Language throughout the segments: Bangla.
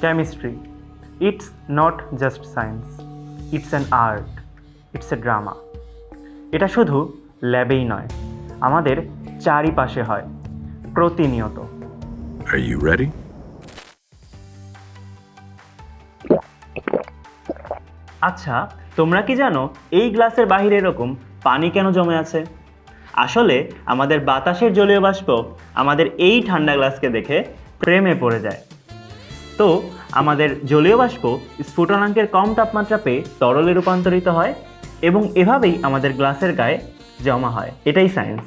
chemistry. It's not just science, it's an art, it's a drama. এটা শুধু ল্যাবেই নয় আমাদের চারিপাশে হয় প্রতিনিয়ত Are you ready? আচ্ছা তোমরা কি জানো এই গ্লাসের বাহিরে এরকম পানি কেন জমে আছে আসলে আমাদের বাতাসের জলীয় বাষ্প আমাদের এই ঠান্ডা গ্লাসকে দেখে প্রেমে পড়ে যায় তো আমাদের জলীয় বাষ্প স্ফুটনাঙ্কের কম তাপমাত্রা পেয়ে তরলে রূপান্তরিত হয় এবং এভাবেই আমাদের গ্লাসের গায়ে জমা হয়। এটাই সায়েন্স।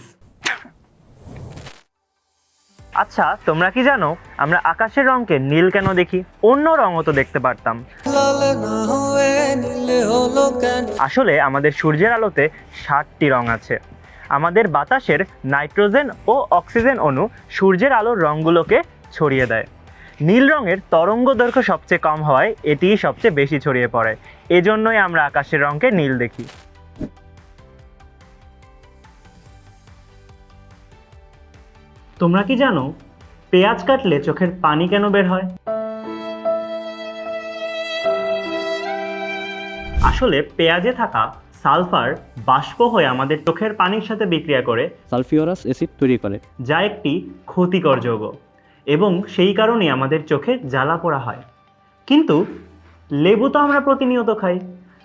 আচ্ছা তোমরা কি জানো আমরা আকাশের রঙকে নীল কেন দেখি? অন্য রঙও তো দেখতে পারতাম। আসলে আমাদের সূর্যের আলোতে ষাটটি রং আছে। আমাদের বাতাসের নাইট্রোজেন ও অক্সিজেন অণু সূর্যের আলোর রঙগুলোকে ছড়িয়ে দেয়। নীল রঙের তরঙ্গ দৈর্ঘ্য সবচেয়ে কম হওয়ায় এটিই সবচেয়ে বেশি ছড়িয়ে পড়ে। এজন্যই আমরা আকাশের রঙকে নীল দেখি। তোমরা কি জানো পেঁয়াজ কাটলে চোখের পানি কেন বের হয়? আসলে পেঁয়াজে থাকা সালফার বাষ্প হয়ে আমাদের চোখের পানির সাথে বিক্রিয়া করে সালফিউরাস অ্যাসিড তৈরি করে। যা একটি ক্ষতিকর যৌগ। এবং সেই কারণেই আমাদের চোখে জ্বালা পোড়া হয় কিন্তু লেবু তো আমরা প্রতিনিয়ত খাই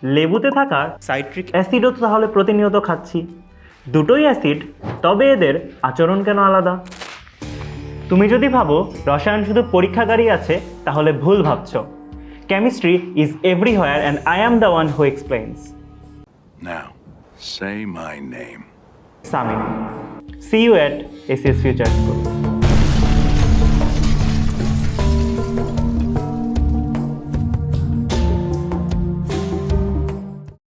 লেবুতে থাকা সাইট্রিক অ্যাসিডও তো তাহলে প্রতিনিয়ত খাচ্ছি দুটোই অ্যাসিড তবে এদের আচরণ কেন আলাদা তুমি যদি ভাবো রসায়ন শুধু পরীক্ষাগারই আছে তাহলে ভুল ভাবছ chemistry is everywhere and I am the one who explains Now, say my name. Samin. See you at ACS Future School.